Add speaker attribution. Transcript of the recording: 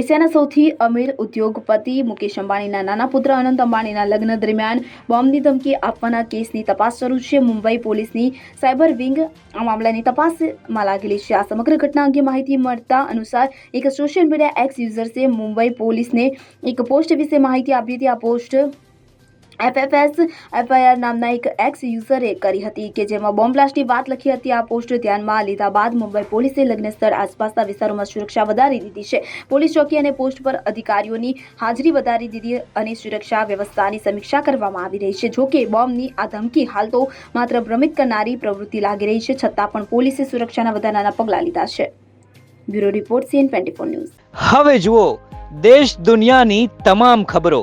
Speaker 1: એશિયાના સૌથી અમીર ઉદ્યોગપતિ મુકેશ અંબાણીના નાના પુત્ર અનંત અંબાણીના લગ્ન દરમિયાન બોમ્બની ધમકી આપવાના કેસની તપાસ શરૂ છે. મુંબઈ પોલીસની સાયબર વિંગ આ મામલાની તપાસમાં લાગેલી છે. આ સમગ્ર ઘટના અંગે માહિતી મળતા અનુસાર એક સોશિયલ મીડિયા એક્સ યુઝર્સે મુંબઈ પોલીસને એક પોસ્ટ વિશે માહિતી આપી હતી. આ પોસ્ટ એફએફએસ એફઆઈઆર નામના એક એક્સ યુઝરે કરી હતી કે જેમાં બોમ્બ બ્લાસ્ટની વાત લખી હતી. આ પોસ્ટ ધ્યાનમાં લીધા બાદ મુંબઈ પોલીસે લગ્ન સ્થળ આસપાસના વિસ્તારોમાં સુરક્ષા વધારી દીધી છે. પોલીસ ચોકી અને પોસ્ટ પર અધિકારીઓની હાજરી વધારી દીધી અને સુરક્ષા વ્યવસ્થાની સમીક્ષા કરવામાં આવી રહી છે. જોકે બોમ્બની આ ધમકી હાલ તો માત્ર ભ્રમિત કરનારી પ્રવૃત્તિ લાગી રહી છે, છતાં પણ પોલીસે સુરક્ષાના વધારાના પગલાં લીધા છે. Bureau report CN twenty four news.
Speaker 2: હવે જુઓ, દેશ દુનિયાની તમામ ખબરો.